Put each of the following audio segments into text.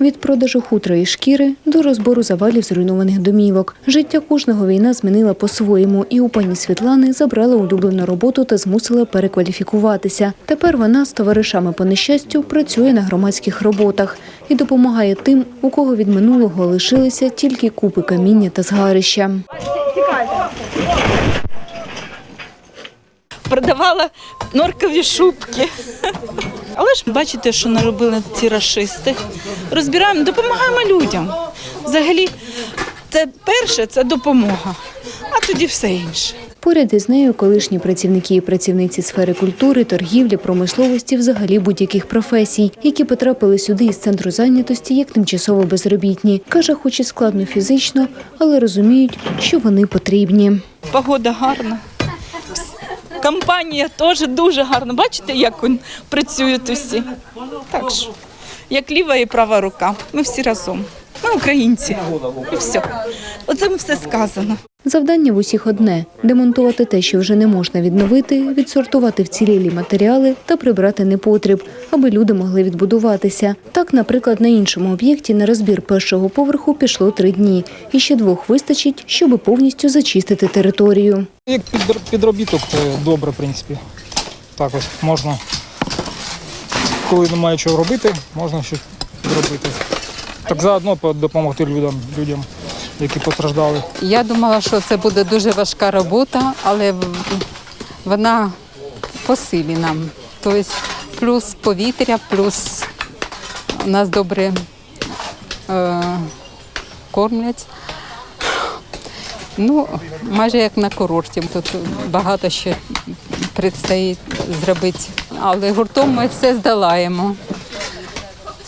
Від продажу хутра і шкіри до розбору завалів зруйнованих домівок. Життя кожного війна змінила по-своєму, і у пані Світлани забрала улюблену роботу та змусила перекваліфікуватися. Тепер вона з товаришами по нещастю працює на громадських роботах і допомагає тим, у кого від минулого лишилися тільки купи каміння та згарища. продавала норкові шубки. Але ж бачите, що наробили ці расисти. Розбираємо, допомагаємо людям. Взагалі, це перше це допомога, а тоді все інше. Поряд із нею колишні працівники і працівниці сфери культури, торгівлі, промисловості, взагалі будь-яких професій, які потрапили сюди із центру зайнятості як тимчасово безробітні. Каже, хоч і складно фізично, але розуміють, що вони потрібні. Погода гарна. Компанія теж дуже гарна. Бачите, як працюють усі. Так що, як ліва і права рука. Ми всі разом. Ми українці. І все. Оце все сказано. Завдання в усіх одне демонтувати те, що вже не можна відновити, відсортувати вцілілі матеріали та прибрати непотріб, аби люди могли відбудуватися. Так, наприклад, на іншому об'єкті на розбір першого поверху пішло три дні, і ще двох вистачить, щоб повністю зачистити територію. Як підр- підробіток, то добре, в принципі. Так ось можна, коли немає чого робити, можна щось підробити. Так заодно допомогти людям, людям, які постраждали. Я думала, що це буде дуже важка робота, але вона по силі нам. Тобто плюс повітря, плюс нас добре е, кормлять. Ну, майже як на курорті. Тут багато ще предстоїть зробити. Але гуртом ми все здолаємо.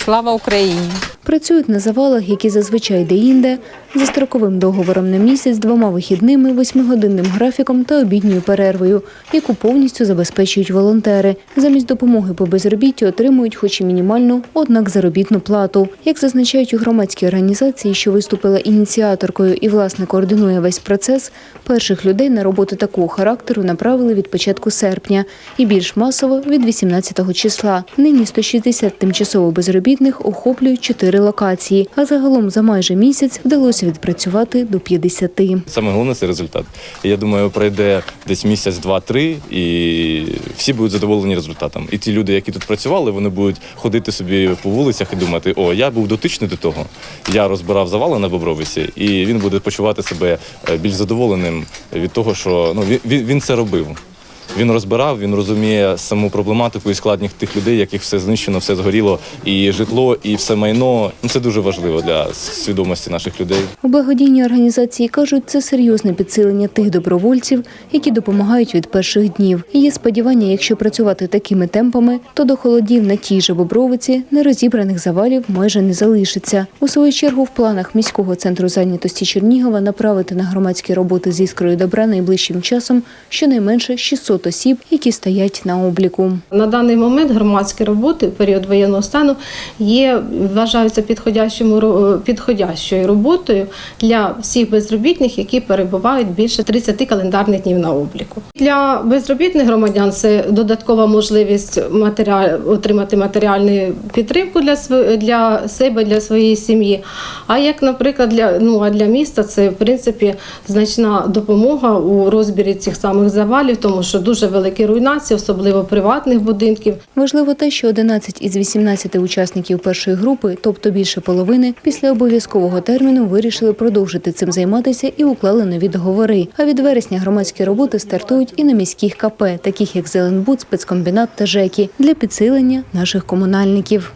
Слава Україні! Працюють на завалах, які зазвичай деінде, за строковим договором на місяць, двома вихідними, восьмигодинним графіком та обідньою перервою, яку повністю забезпечують волонтери. Замість допомоги по безробіттю отримують, хоч і мінімальну, однак заробітну плату. Як зазначають у громадській організації, що виступила ініціаторкою і власне координує весь процес, перших людей на роботу такого характеру направили від початку серпня і більш масово від 18 числа. Нині 160 тимчасово безробітних охоплюють 4 релокації. А загалом за майже місяць вдалося відпрацювати до 50. Саме головне це результат. Я думаю, пройде десь місяць, два-три, і всі будуть задоволені результатом. І ті люди, які тут працювали, вони будуть ходити собі по вулицях і думати: о, я був дотичний до того. Я розбирав завали на Бобровиці, і він буде почувати себе е, більш задоволеним від того, що ну він він це робив. Він розбирав, він розуміє саму проблематику і складність тих людей, яких все знищено, все згоріло, і житло, і все майно. Ну це дуже важливо для свідомості наших людей. У благодійній організації кажуть, це серйозне підсилення тих добровольців, які допомагають від перших днів. Є сподівання, якщо працювати такими темпами, то до холодів на тій же Бобровиці нерозібраних завалів майже не залишиться. У свою чергу в планах міського центру зайнятості Чернігова направити на громадські роботи з іскрою добра найближчим часом щонайменше 600 осіб, які стоять на обліку. На даний момент громадські роботи в період воєнного стану є вважаються підходящим ро- підходящою роботою для всіх безробітних, які перебувають більше 30 календарних днів на обліку. Для безробітних громадян це додаткова можливість матеріал отримати матеріальну підтримку для для себе, для своєї сім'ї. А як, наприклад, для ну а для міста це в принципі значна допомога у розбірі цих самих завалів, тому що дуже великі руйнації, особливо приватних будинків. Важливо те, що 11 із 18 учасників першої групи, тобто більше половини, після обов'язкового терміну вирішили продовжити цим займатися і уклали нові договори. А від вересня громадські роботи стартують і на міських КП, таких як Зеленбуд, спецкомбінат та ЖЕКі, для підсилення наших комунальників.